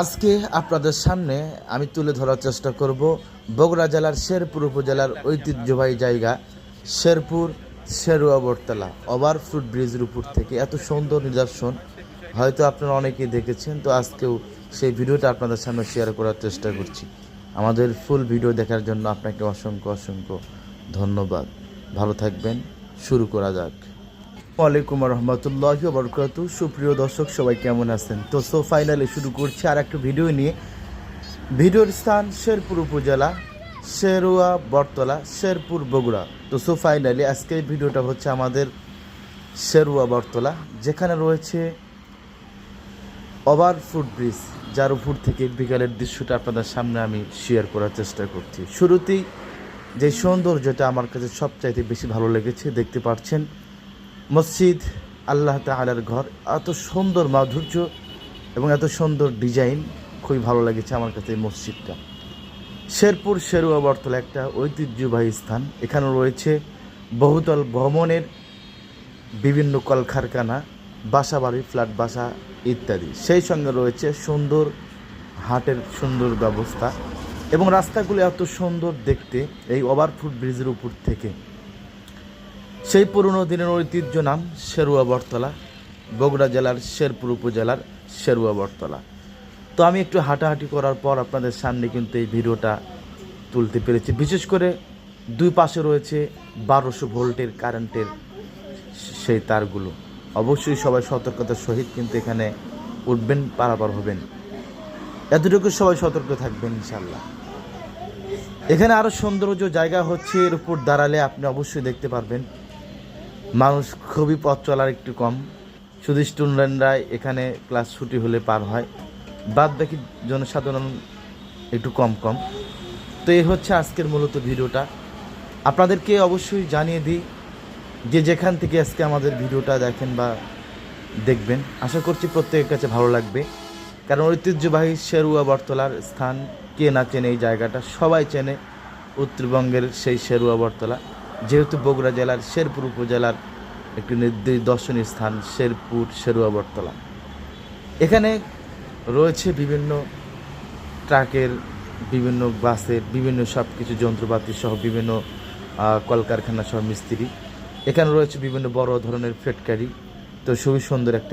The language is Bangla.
আজকে আপনাদের সামনে আমি তুলে ধরার চেষ্টা করব বগুড়া জেলার শেরপুর উপজেলার ঐতিহ্যবাহী জায়গা শেরপুর শেরুয়া বটতলা ওভার ফুট ব্রিজের উপর থেকে। এত সুন্দর নিদর্শন। হয়তো আপনারা অনেকেই দেখেছেন, তো আজকেও সেই ভিডিওটা আপনাদের সামনে শেয়ার করার চেষ্টা করছি। আমাদের ফুল ভিডিও দেখার জন্য আপনাকে অসংখ্য অসংখ্য ধন্যবাদ। ভালো থাকবেন, শুরু করা যাক। ওয়ালাইকুম রহমতুল্লাহ বরকাত সুপ্রিয় দর্শক, সবাই কেমন আছেন? তো সো ফাইনালি শুরু করছি আর একটা ভিডিও নিয়ে। ভিডিওর স্থান শেরপুর উপজেলা শেরুয়া বটতলা, শেরপুর, বগুড়া। তো সো ফাইনালি আজকের ভিডিওটা হচ্ছে আমাদের শেরুয়া বটতলা, যেখানে রয়েছে ওভার ফুট ব্রিজ যার উপর থেকে বিকালের দৃশ্যটা আপনাদের সামনে আমি শেয়ার করার চেষ্টা করছি। শুরুতেই যে সৌন্দর্যটা আমার কাছে সবচাইতে বেশি ভালো লেগেছে, দেখতে পাচ্ছেন মসজিদ আল্লাহ তালার ঘর। এত সুন্দর মাধুর্য এবং এত সুন্দর ডিজাইন খুবই ভালো লেগেছে আমার কাছে এই মসজিদটা। শেরপুর শেরুয়া বর্তলা একটা ঐতিহ্যবাহী স্থান। এখানে রয়েছে বহুতল ভ্রমণের বিভিন্ন কলকারখানা বাসা বাড়ি ফ্ল্যাট, বাসা ইত্যাদি। সেই সঙ্গে রয়েছে সুন্দর হাটের সুন্দর ব্যবস্থা এবং রাস্তাগুলো এত সুন্দর দেখতে এই ওভারফুট ব্রিজের উপর থেকে। সেই পুরনো দিনের ঐতিহ্য নাম শেরুয়া বটতলা, বগুড়া জেলার শেরপুর উপজেলার শেরুয়া বটতলা। তো আমি একটু হাঁটাহাঁটি করার পর আপনাদের সামনে কিন্তু এই ভিডিওটা তুলতে পেরেছি। বিশেষ করে দুই পাশে রয়েছে বারোশো ভোল্টের কারেন্টের সেই তারগুলো। অবশ্যই সবাই সতর্কতার সহিত কিন্তু এখানে উঠবেন, পারাপার হবেন। এতটুকু সবাই সতর্ক থাকবেন ইনশাল্লাহ এখানে আরও সৌন্দর্য জায়গা হচ্ছে এর উপর দাঁড়ালে আপনি অবশ্যই দেখতে পারবেন। মানুষ খুবই পথ চলার একটু কম। শুধু স্টুডেন্টরাই এখানে ক্লাস ছুটি হলে পার হয়। বাদ বাকি জনসাধারণ একটু কম কম। তো এই হচ্ছে আজকের মূলত ভিডিওটা। আপনাদেরকে অবশ্যই জানিয়ে দিই যে যেখান থেকে আজকে আমাদের ভিডিওটা দেখেন বা দেখবেন, আশা করছি প্রত্যেকের কাছে ভালো লাগবে। কারণ ঐতিহ্যবাহী শেরুয়া বটতলার স্থান, কে না চেনে এই জায়গাটা, সবাই চেনে উত্তরবঙ্গের সেই শেরুয়া বটতলা। যেহেতু বগুড়া জেলার, শেরপুর উপজেলার একটি নির্দিষ্ট দর্শনীয় স্থান, শেরপুর, শেরুয়া, বটতলা। এখানে রয়েছে বিভিন্ন ট্রাকের, বিভিন্ন বাসের বিভিন্ন সব কিছু যন্ত্রপাতি সহ বিভিন্ন কলকারখানা সহ মিস্ত্রি। এখানে রয়েছে বিভিন্ন বড় ধরনের ফেটকারি তো খুবই সুন্দর একটা